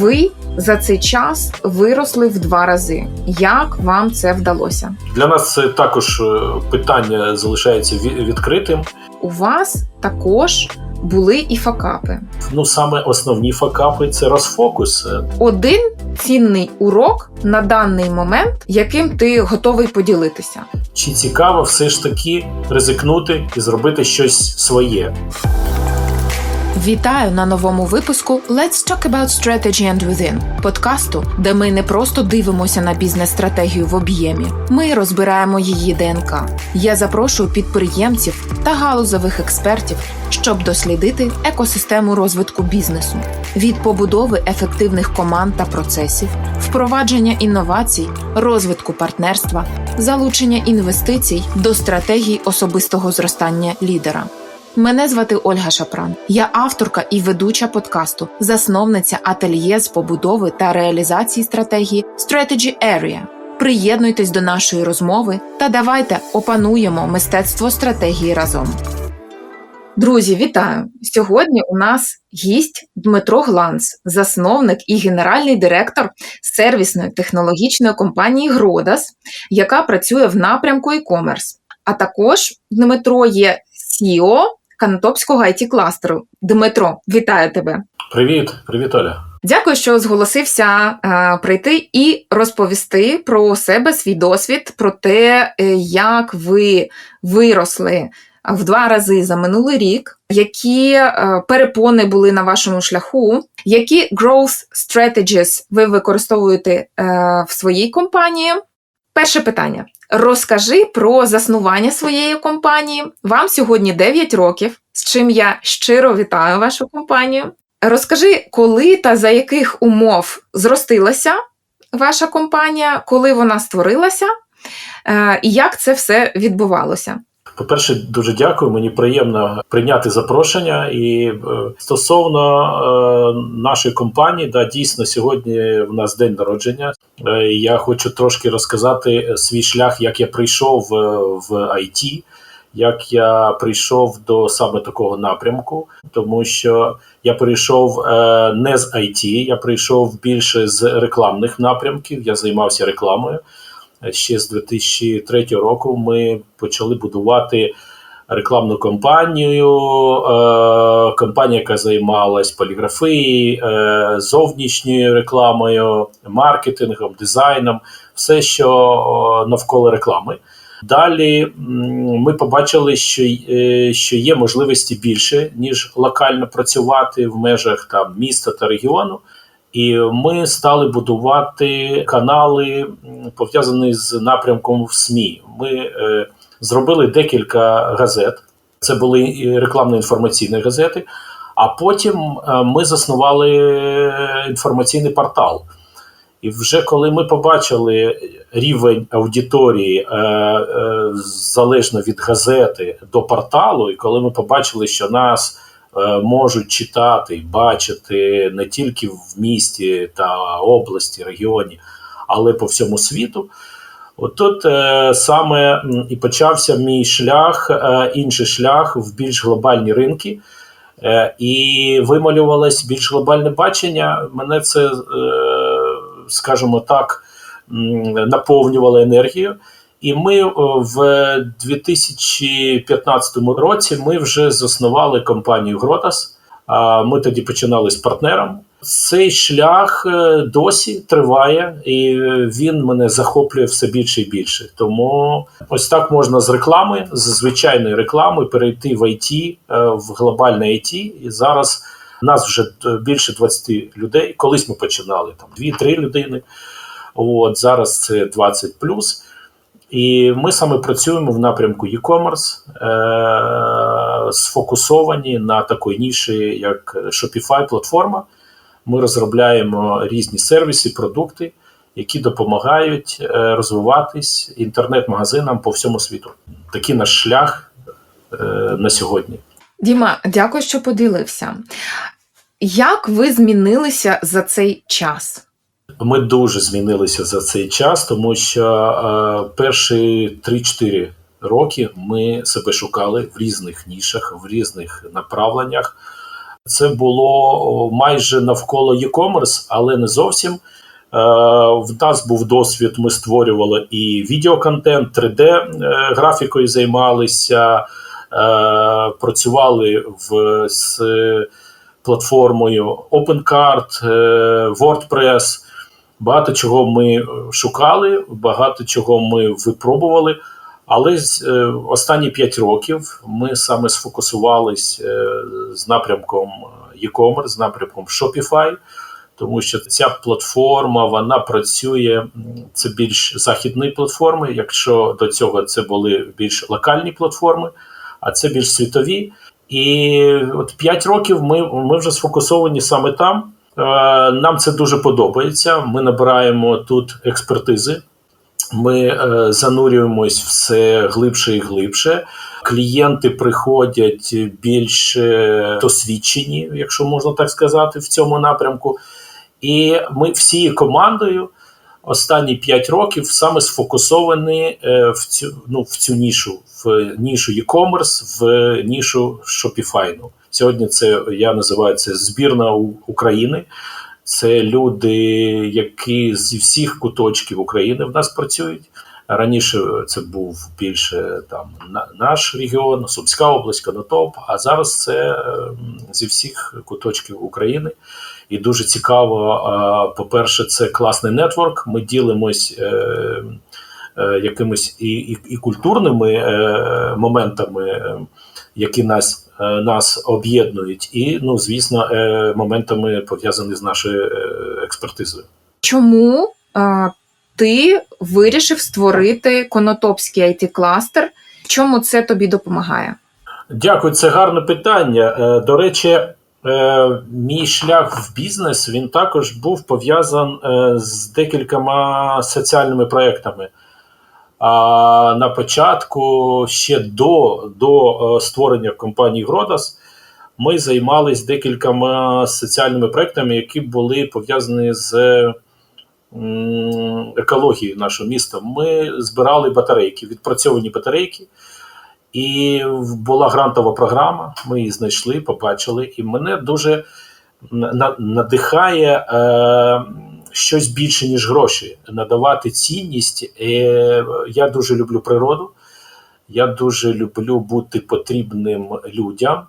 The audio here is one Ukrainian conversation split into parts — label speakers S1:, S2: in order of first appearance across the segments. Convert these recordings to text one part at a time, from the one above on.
S1: Ви за цей час виросли в два рази. Як вам це вдалося?
S2: Для нас це також е, питання залишається відкритим.
S1: У вас також були і факапи.
S2: Ну саме основні факапи це розфокус.
S1: Один цінний урок на даний момент, яким ти готовий поділитися.
S2: Чи цікаво все ж таки ризикнути і зробити щось своє?
S1: Вітаю на новому випуску Let's Talk About Strategy and Within подкасту, де ми не просто дивимося на бізнес-стратегію в об'ємі, ми розбираємо її ДНК. Я запрошую підприємців та галузових експертів, щоб дослідити екосистему розвитку бізнесу від побудови ефективних команд та процесів, впровадження інновацій, розвитку партнерства, залучення інвестицій до стратегій особистого зростання лідера. Мене звати Ольга Шапран. Я авторка і ведуча подкасту, засновниця ательє з побудови та реалізації стратегії Strategy Area. Приєднуйтесь до нашої розмови та давайте опануємо мистецтво стратегії разом. Друзі, вітаю! Сьогодні у нас гість Дмитро Гланц, засновник і генеральний директор сервісної технологічної компанії Гродас, яка працює в напрямку e-commerce. А також Дмитро є CEO Канатопського it кластеру. Дмитро, вітаю тебе!
S2: Привіт, привіт, Оля.
S1: Дякую, що зголосився е, прийти і розповісти про себе свій досвід, про те, е, як ви виросли в два рази за минулий рік, які е, перепони були на вашому шляху, які growth strategies ви використовуєте е, в своїй компанії. Перше питання. Розкажи про заснування своєї компанії. Вам сьогодні 9 років, з чим я щиро вітаю вашу компанію. Розкажи, коли та за яких умов зростилася ваша компанія, коли вона створилася, е, і як це все відбувалося?
S2: По-перше, дуже дякую. Мені приємно прийняти запрошення. І е, стосовно е, нашої компанії, да, дійсно сьогодні в нас день народження. Е, я хочу трошки розказати свій шлях, як я прийшов в IT, як я прийшов до саме такого напрямку, тому що я прийшов е, не з IT, я прийшов більше з рекламних напрямків. Я займався рекламою. Ще з 2003 року ми почали будувати рекламну кампанію. Е, компанія, яка займалась поліграфією, е, зовнішньою рекламою, маркетингом, дизайном, все, що навколо реклами. Далі ми побачили, що, е, що є можливості більше, ніж локально працювати в межах там міста та регіону. І ми стали будувати канали, пов'язані з напрямком в СМІ. Ми е, зробили декілька газет. Це були і рекламно-інформаційні газети. А потім е, ми заснували інформаційний портал. І вже коли ми побачили рівень аудиторії е, залежно від газети до порталу, і коли ми побачили, що нас можуть читати і бачити не тільки в місті та області, регіоні, але по всьому світу. Отут е, саме і почався мій шлях, е, інший шлях в більш глобальні ринки. Е, і вималювалось більш глобальне бачення. Мене це, е, скажімо так, наповнювало енергією. І ми е, в 2015 році ми вже заснували компанію Гротас. Ми тоді починали з партнером. Цей шлях е, досі триває, і він мене захоплює все більше і більше. Тому ось так можна з реклами, з звичайної реклами, перейти в IT, е, в глобальне IT. І зараз нас вже е, більше 20 людей. Колись ми починали там 2-3 людини. От зараз це 20 плюс. І ми саме працюємо в напрямку e-commerce, е- сфокусовані на такій ніші, як Shopify платформа. Ми розробляємо різні сервіси, продукти, які допомагають е, розвиватись інтернет-магазинам по всьому світу. Такий наш шлях е, на сьогодні.
S1: Діма, дякую, що поділився. Як ви змінилися за цей час?
S2: Ми дуже змінилися за цей час, тому що е, перші 3-4 роки ми себе шукали в різних нішах, в різних направленнях. Це було майже навколо e-commerce, але не зовсім. Е, В нас був досвід, ми створювали і відеоконтент, 3D е, займалися, працювали в, з платформою OpenCart, WordPress. Багато чого ми шукали, багато чого ми випробували. Але е, останні 5 років ми саме сфокусувались е, з напрямком e-commerce, з напрямком Shopify, тому що ця платформа вона працює це більш західні платформи. Якщо до цього це були більш локальні платформи, а це більш світові. І от 5 років ми, ми вже сфокусовані саме там. Е, Нам це дуже подобається. Ми набираємо тут експертизи. Ми е, занурюємось все глибше і глибше. Клієнти приходять більш е, досвідчені, якщо можна так сказати, в цьому напрямку. І ми всією командою останні 5 років саме сфокусовані в цю ну, в цю нішу, в нішу e-commerce, в нішу Shopify. Сьогодні це я називаю це збірна України. Це люди, які зі всіх куточків України в нас працюють. Раніше це був більше там наш регіон, Сумська область, Конотоп. А зараз це е, зі всіх куточків України. І дуже цікаво. По-перше, це класний нетворк. Ми ділимось е, е, якимись і, і, і культурними е, моментами, е, які нас, е, нас об'єднують, і, ну, звісно, е, моментами пов'язані з нашою е, експертизою.
S1: Чому е, ти вирішив створити конотопський it кластер чому це тобі допомагає?
S2: Дякую, це гарне питання. Е, До речі, е, мій шлях в бізнес він також був пов'язан е, з декількома соціальними проектами. А на початку, ще до, до е, створення компанії Гродас, ми займалися декількома соціальними проектами, які були пов'язані з екологією нашого міста. Ми збирали батарейки, відпрацьовані батарейки. І була грантова програма. Ми її знайшли, побачили, і мене дуже надихає е, щось більше, ніж гроші, надавати цінність. Е, я дуже люблю природу, я дуже люблю бути потрібним людям.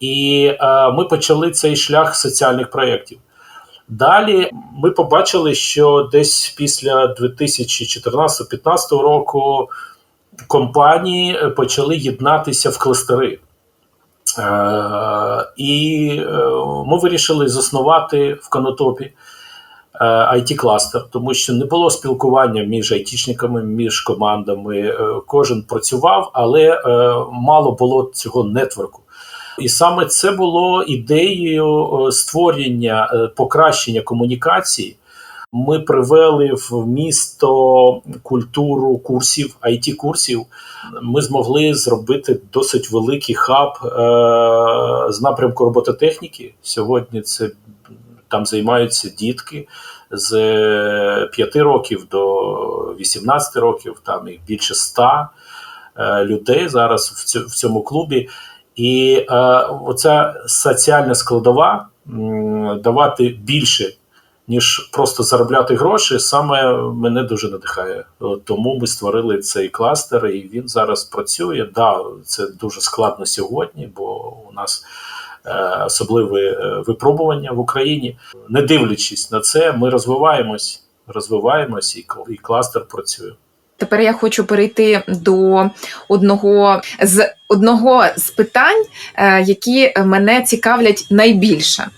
S2: І ми почали цей шлях соціальних проєктів. Далі ми побачили, що десь після 2014-2015 року компанії почали єднатися в кластери. І е, ми вирішили заснувати в Конотопі it кластер тому що не було спілкування між айтішниками, між командами. Е, Кожен працював, але е, мало було цього нетворку. І саме це було ідеєю е, створення е, покращення комунікації. Ми привели в місто культуру курсів, it курсів Ми змогли зробити досить великий хаб е, з напрямку робототехніки. Сьогодні це там займаються дітки з 5 років до 18 років, там їх більше 100 е, людей зараз в, цьому клубі. І е, оця соціальна складова давати більше ніж просто заробляти гроші, саме мене дуже надихає. Тому ми створили цей кластер, і він зараз працює. Да, це дуже складно сьогодні, бо у нас е, особливе е, випробування в Україні. Не дивлячись на це, ми розвиваємось, розвиваємось, і, кластер працює.
S1: Тепер я хочу перейти до одного з одного з питань, е, які мене цікавлять найбільше.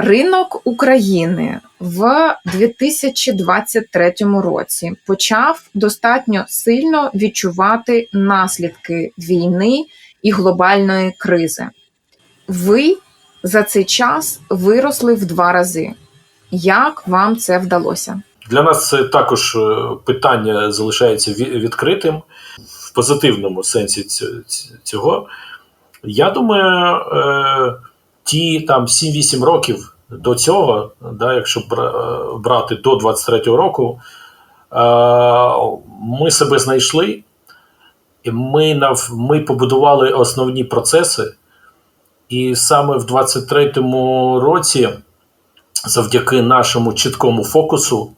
S1: Ринок України в 2023 році почав достатньо сильно відчувати наслідки війни і глобальної кризи. Ви за цей час виросли в два рази. Як вам це вдалося?
S2: Для нас це також е, питання залишається відкритим в позитивному сенсі ць- ць- цього. Я думаю, е, ті там 7-8 років до цього, да, якщо е, брати до 23-го року, ми себе знайшли, ми, ми побудували основні процеси, І саме в 23-му році, завдяки нашому чіткому фокусу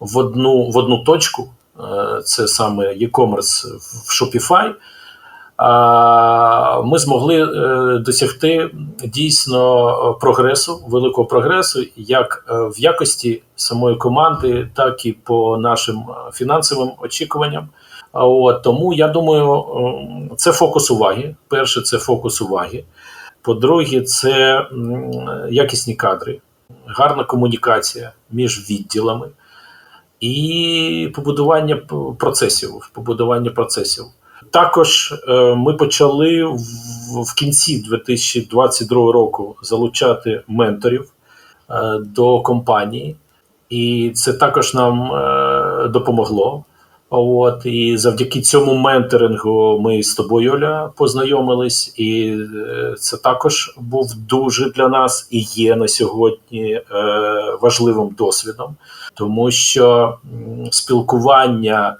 S2: в одну, в одну точку, е, це саме e-commerce в Shopify, ми змогли е, досягти дійсно прогресу, великого прогресу, як е, в якості самої команди, так і по нашим е, фінансовим очікуванням. От, тому я думаю, це фокус уваги. Перше, це фокус уваги. По-друге, це якісні кадри, гарна комунікація між відділами і побудування процесів. Побудування процесів. Також е, ми почали в, кінці 2022 року залучати менторів е, до компанії, і це також нам е, допомогло. От і завдяки цьому менторингу ми з тобою, Оля, познайомились, і е, це також був дуже для нас і є на сьогодні е, важливим досвідом, тому що спілкування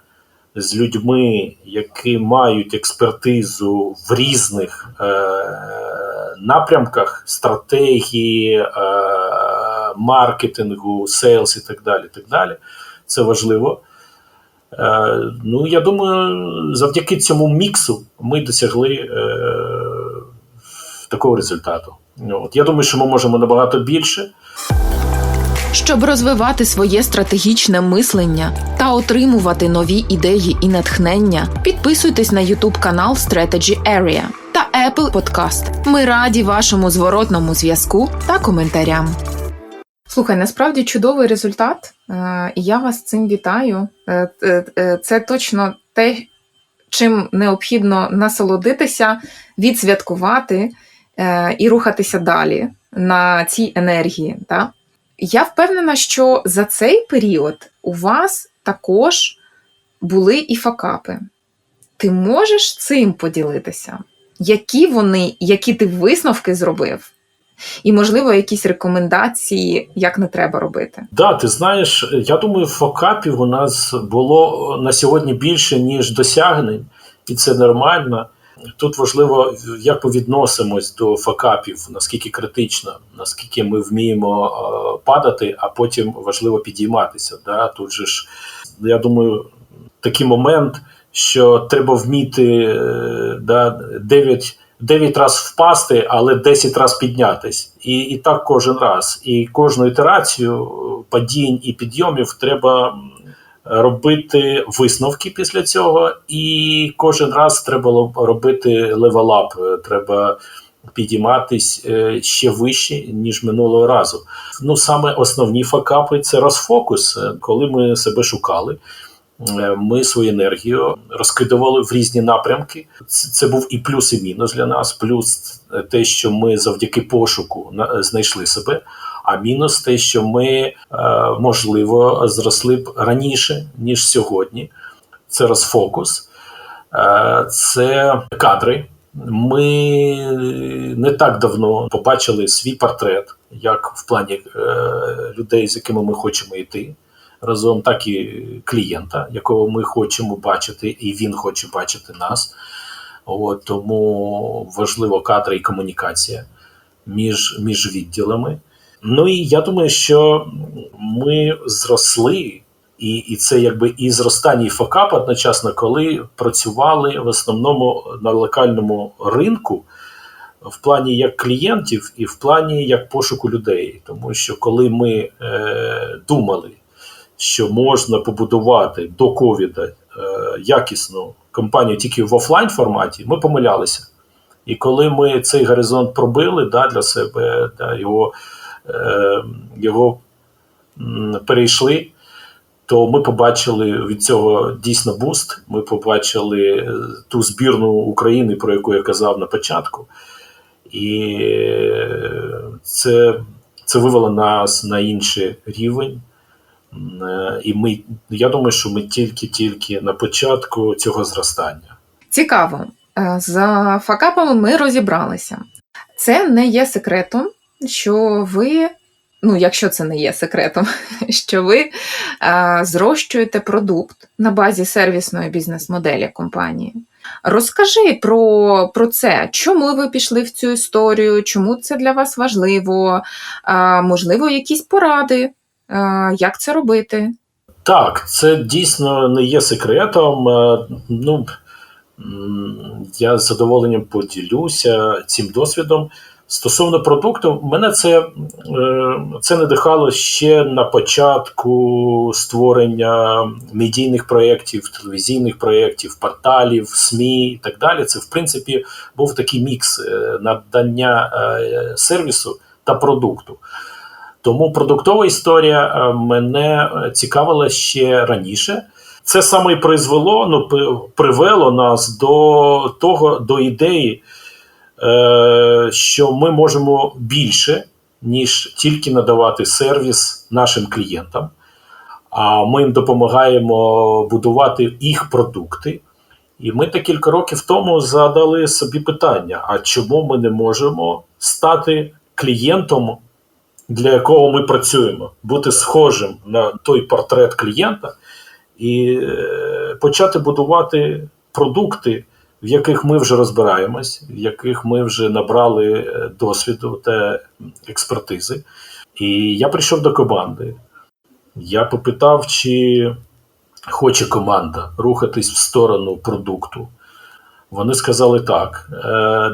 S2: з людьми, які мають експертизу в різних е, напрямках стратегії, е, маркетингу, сейлс і так далі. Так далі. Це важливо. Е, ну, я думаю, завдяки цьому міксу ми досягли е, такого результату. От. Я думаю, що ми можемо набагато більше.
S1: Щоб розвивати своє стратегічне мислення та отримувати нові ідеї і натхнення, підписуйтесь на YouTube канал Strategy Area та Apple Podcast. Ми раді вашому зворотному зв'язку та коментарям. Слухай, насправді чудовий результат, е, і я вас цим вітаю. Е, е, Це точно те, чим необхідно насолодитися, відсвяткувати і рухатися далі на цій енергії. Так? Я впевнена, що за цей період у вас також були і факапи. Ти можеш цим поділитися? Які вони, які ти висновки зробив? І, можливо, якісь рекомендації, як не треба робити.
S2: Да, ти знаєш, я думаю, фокапів у нас було на сьогодні більше, ніж досягнень, і це нормально. Тут важливо, як ми відносимось до факапів, наскільки критично, наскільки ми вміємо е, падати, а потім важливо підійматися. Да? Тут же ж, я думаю, такий момент, що треба вміти е, да, 9, 9 разів впасти, але 10 разів піднятись. І, і так кожен раз. І кожну ітерацію падінь і підйомів треба робити висновки після цього, і кожен раз треба робити левелап. Треба підійматись е, ще вище, ніж минулого разу. Ну, саме основні факапи це розфокус, Е, коли ми себе шукали. Е, Ми свою енергію розкидували в різні напрямки. Це, був і плюс, і мінус для нас. Плюс те, що ми завдяки пошуку на- знайшли себе. А мінус те, що ми е, можливо зросли б раніше ніж сьогодні. Це розфокус, е, це кадри. Ми не так давно побачили свій портрет, як в плані людей, з якими ми хочемо йти разом, так і клієнта, якого ми хочемо бачити, і він хоче бачити нас. От, тому важливо кадри і комунікація між, між відділами. Ну і я думаю, що ми зросли, і, і це якби і зростання, і факап одночасно, коли працювали в основному на локальному ринку в плані як клієнтів, і в плані як пошуку людей. Тому що коли ми е, думали, що можна побудувати до ковіда е, якісну компанію тільки в офлайн форматі, ми помилялися. І коли ми цей горизонт пробили да, для себе, да, його, е, його перейшли, то ми побачили від цього дійсно буст. Ми побачили е, ту збірну України, про яку я казав на початку. І е, це, це вивело нас на інший рівень. Е, І ми, я думаю, що ми тільки-тільки на початку цього зростання.
S1: Цікаво. Е, За факапами ми розібралися. Це не є секретом, що ви, ну, якщо це не є секретом, що ви е, зрощуєте продукт на базі сервісної бізнес-моделі компанії. Розкажи про, про це, чому ви пішли в цю історію, чому це для вас важливо, а, можливо, якісь поради, а, як це робити.
S2: Так, це дійсно не є секретом. Е, Ну, я з задоволенням поділюся цим досвідом. Стосовно продукту, мене це е, це надихало ще на початку створення медійних проєктів, телевізійних проєктів, порталів, СМІ і так далі. Це, в принципі, був такий мікс е, надання сервісу та продукту. Тому продуктова історія мене цікавила ще раніше. Це саме і призвело, ну привело нас до того, до ідеї, е, що ми можемо більше, ніж тільки надавати сервіс нашим клієнтам. А ми їм допомагаємо будувати їх продукти. І ми декілька років тому задали собі питання: а чому ми не можемо стати клієнтом, для якого ми працюємо, бути схожим на той портрет клієнта і е, почати будувати продукти, в яких ми вже розбираємось, в яких ми вже набрали е, досвіду та експертизи. І я прийшов до команди. Я попитав, чи хоче команда рухатись в сторону продукту. Вони сказали так.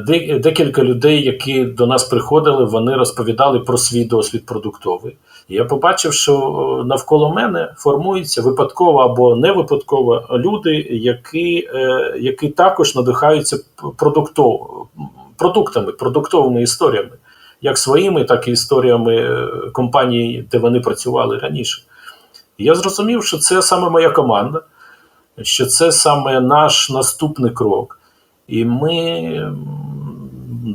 S2: Е, декілька людей, які до нас приходили, вони розповідали про свій досвід продуктовий. Я побачив, що е, навколо мене формуються випадково або не випадково люди, які е, які також надихаються продуктов, продуктами, продуктовими історіями, як своїми, так і історіями компаній, де вони працювали раніше. Я зрозумів, що це саме моя команда, що це саме наш наступний крок. І ми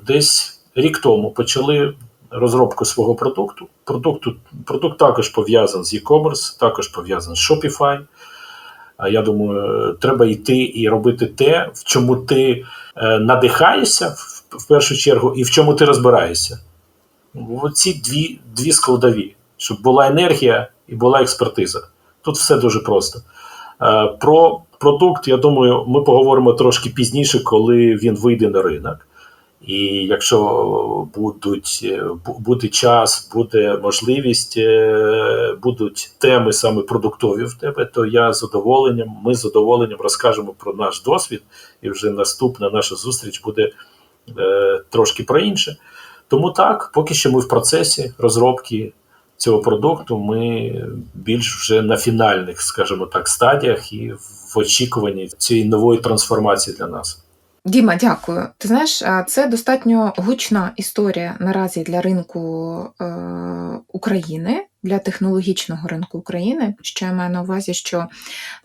S2: десь рік тому почали розробку свого продукту. Продукту, Продукт також пов'язаний з e-commerce, також пов'язаний з Shopify. А я думаю, треба йти і робити те, в чому ти е, надихаєшся в першу чергу, і в чому ти розбираєшся. Оці дві дві складові, щоб була енергія і була експертиза. Тут все дуже просто. Е, про продукт, я думаю, ми поговоримо трошки пізніше, коли він вийде на ринок. І якщо будуть, буде час, буде можливість, е, будуть теми саме продуктові в тебе, то я з задоволенням, ми з задоволенням розкажемо про наш досвід, і вже наступна наша зустріч буде е, трошки про інше. Тому так, поки що ми в процесі розробки цього продукту, ми більш вже на фінальних, скажімо так, стадіях і в очікуванні цієї нової трансформації для нас.
S1: Діма, дякую. Ти знаєш, це достатньо гучна історія наразі для ринку е, України, для технологічного ринку України. Що я маю на увазі, що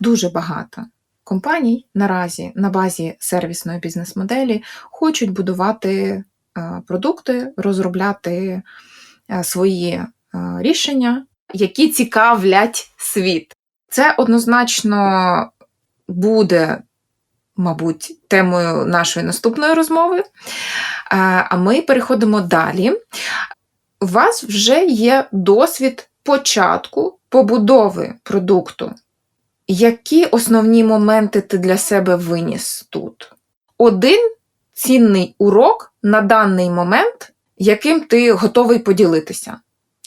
S1: дуже багато компаній наразі на базі сервісної бізнес-моделі хочуть будувати е, продукти, розробляти е, свої рішення, які цікавлять світ. Це однозначно буде, мабуть, темою нашої наступної розмови. А ми переходимо далі. У вас вже є досвід початку побудови продукту. Які основні моменти ти для себе виніс тут? Один цінний урок на даний момент, яким ти готовий поділитися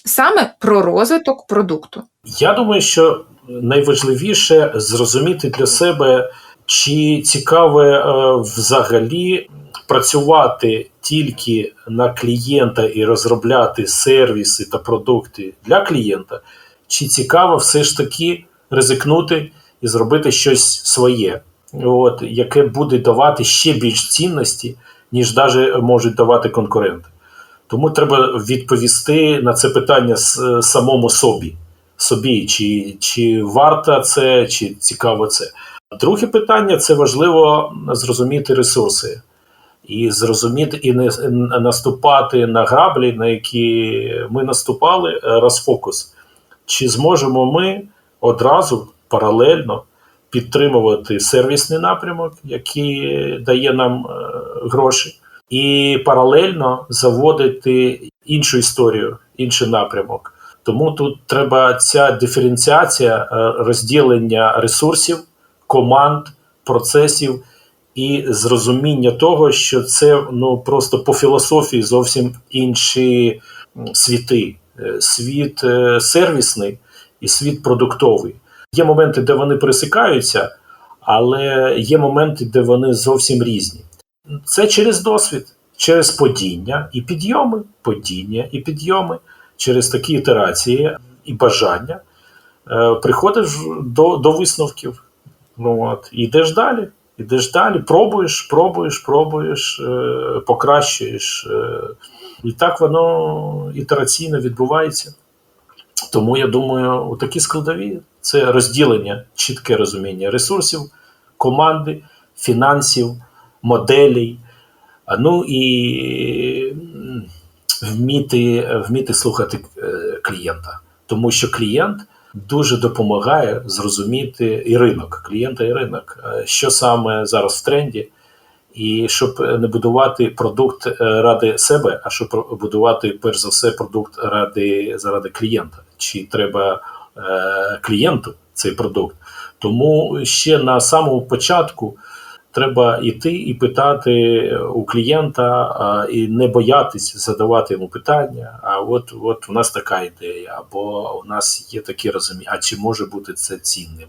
S1: саме про розвиток продукту?
S2: Я думаю, що найважливіше зрозуміти для себе, чи цікаве е, взагалі працювати тільки на клієнта і розробляти сервіси та продукти для клієнта, чи цікаво все ж таки ризикнути і зробити щось своє, от, яке буде давати ще більш цінності, ніж навіть можуть давати конкуренти. Тому треба відповісти на це питання самому собі, собі, чи чи варто це, чи цікаво це. Друге питання це важливо зрозуміти ресурси. І зрозуміти і не наступати на граблі, на які ми наступали, розфокус. Чи зможемо ми одразу паралельно підтримувати сервісний напрямок, який дає нам е, гроші, і паралельно заводити іншу історію, інший напрямок. Тому тут треба ця диференціація, е, розділення ресурсів, команд, процесів і зрозуміння того, що це ну просто по філософії зовсім інші світи. Е, Світ е, сервісний і світ продуктовий. Є моменти, де вони пересикаються, але є моменти, де вони зовсім різні. Це через досвід, через падіння і підйоми, падіння і підйоми, через такі ітерації і бажання. Е, приходиш до, до висновків. Ну, от, і йдеш далі, йдеш далі, пробуєш, пробуєш, пробуєш, е, покращуєш. Е, і так воно ітераційно відбувається. Тому я думаю, у такі складові це розділення, чітке розуміння ресурсів, команди, фінансів, моделей. Ну і вміти, вміти слухати е, клієнта, тому що клієнт дуже допомагає зрозуміти і ринок, клієнта і ринок, е, що саме зараз в тренді, і щоб не будувати продукт е, ради себе, а щоб будувати перш за все продукт ради заради клієнта. Чи треба клієнту цей продукт? Тому ще на самому початку треба йти і питати у клієнта, а, і не боятись задавати йому питання. А от, от у нас така ідея, або у нас є такі розуміння, а чи може бути це цінним?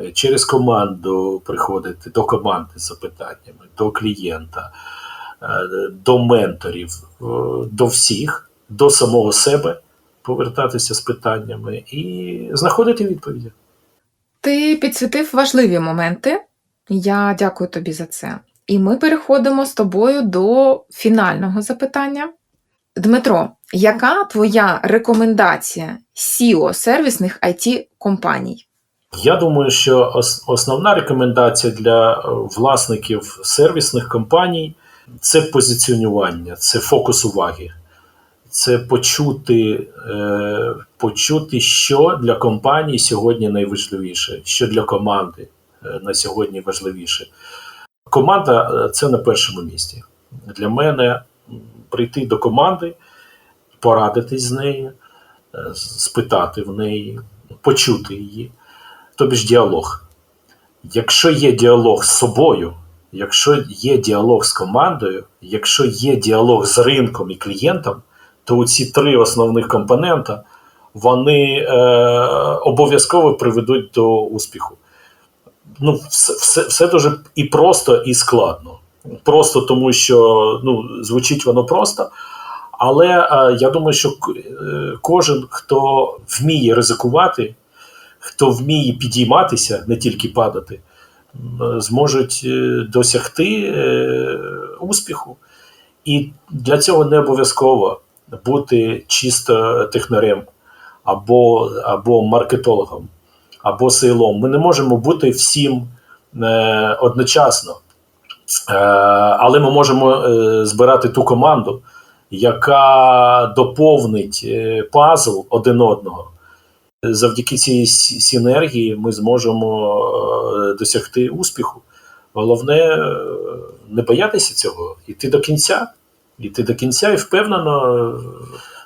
S2: Е, Через команду приходити до команди з запитаннями, до клієнта, е, до менторів, е, до всіх, до самого себе повертатися з питаннями і знаходити відповіді.
S1: Ти підсвітив важливі моменти. Я дякую тобі за це. І ми переходимо з тобою до фінального запитання. Дмитро, яка твоя рекомендація SEO сервісних it компаній?
S2: Я думаю, що основна рекомендація для е, власників сервісних компаній це позиціонування, це фокус уваги, це почути, е, почути, що для компанії сьогодні найважливіше, що для команди на сьогодні важливіше. Команда е, це на першому місці. Для мене прийти до команди, порадитись з нею, е, спитати в неї, почути її тобі ж діалог. Якщо є діалог з собою, якщо є діалог з командою, якщо є діалог з ринком і клієнтом, то ці три основних компонента вони е, обов'язково приведуть до успіху. Ну, все, все, все дуже і просто, і складно. Просто тому, що ну, звучить воно просто. Але е, я думаю, що е, кожен, хто вміє ризикувати, хто вміє підійматися, не тільки падати, зможуть е, досягти е, успіху. І для цього не обов'язково бути чисто технарем або, або маркетологом, або сейлом. Ми не можемо бути всім е, одночасно. Е, але ми можемо е, збирати ту команду, яка доповнить е, пазл один одного. Завдяки цій синергії ми зможемо е, досягти успіху. Головне е, не боятися цього, йти до кінця, йти до кінця і впевнено е,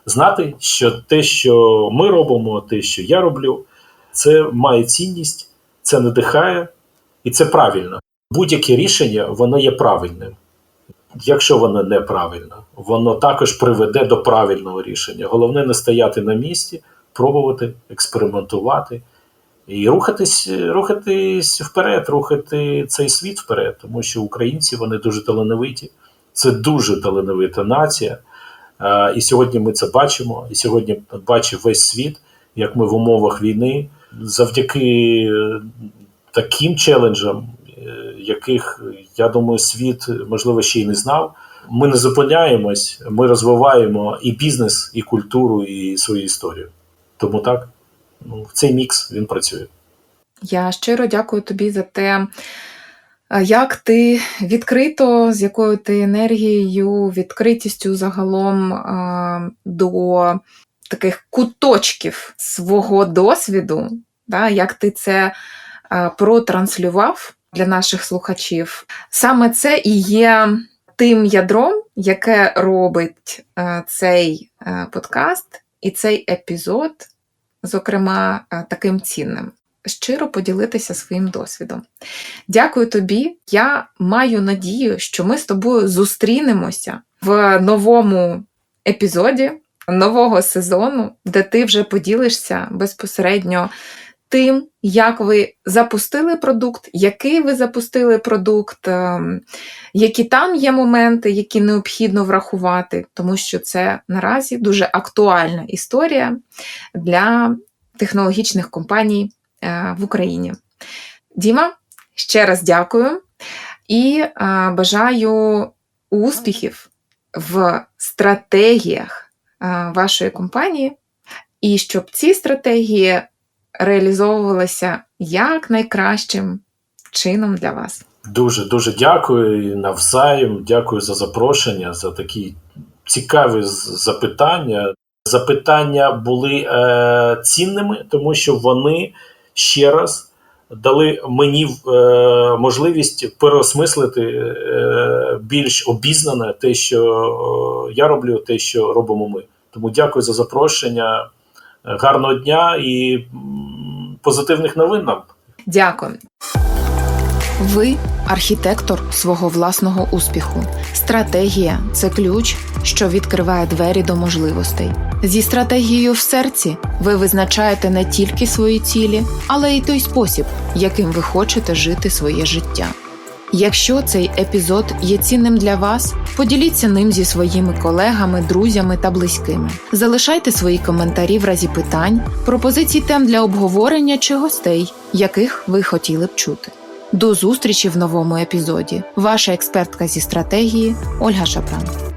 S2: знати, що те, що ми робимо, те, що я роблю, це має цінність, це надихає і це правильно. Будь-яке рішення воно є правильним. Якщо воно неправильно, воно також приведе до правильного рішення. Головне не стояти на місці, пробувати, експериментувати і рухатись, рухатись вперед, рухати цей світ вперед, тому що українці вони дуже талановиті. Це дуже талановита нація. І сьогодні ми це бачимо. І сьогодні бачить весь світ, як ми в умовах війни, завдяки е, таким челенджам, е, яких я думаю, світ можливо ще й не знав. Ми не зупиняємось, ми розвиваємо і бізнес, і культуру, і свою історію. Тому так, ну, цей мікс він працює.
S1: Я щиро дякую тобі за те, е, як ти відкрито, з якою ти енергією, відкритістю загалом до таких куточків свого досвіду, да, як ти це е, протранслював для наших слухачів. Саме це і є тим ядром, яке робить е, цей е, подкаст і цей епізод, зокрема, таким цінним. щиро поділитися своїм досвідом. Дякую тобі. Я маю надію, що ми з тобою зустрінемося в новому епізоді нового сезону, де ти вже поділишся безпосередньо тим, як ви запустили продукт, який ви запустили продукт, ем, які там є моменти, які необхідно врахувати, тому що це наразі дуже актуальна історія для технологічних компаній е, в Україні. Діма, ще раз дякую і е, бажаю успіхів в стратегіях вашої компанії, і щоб ці стратегії реалізовувалися як найкращим чином для вас.
S2: Дуже дуже дякую навзаєм. Дякую за запрошення, за такі цікаві запитання. Запитання були е, цінними, тому що вони ще раз дали мені е, можливість переосмислити е, більш обізнане те, що е, я роблю, те, що робимо ми. Тому дякую за запрошення. Гарного дня і позитивних новин нам.
S1: Дякую. Ви архітектор свого власного успіху. Стратегія це ключ, що відкриває двері до можливостей. Зі стратегією в серці ви визначаєте не тільки свої цілі, але й той спосіб, яким ви хочете жити своє життя. Якщо цей епізод є цінним для вас, поділіться ним зі своїми колегами, друзями та близькими. Залишайте свої коментарі в разі питань, пропозицій тем для обговорення чи гостей, яких ви хотіли б чути. До зустрічі в новому епізоді. Ваша експертка зі стратегії Ольга Шапран.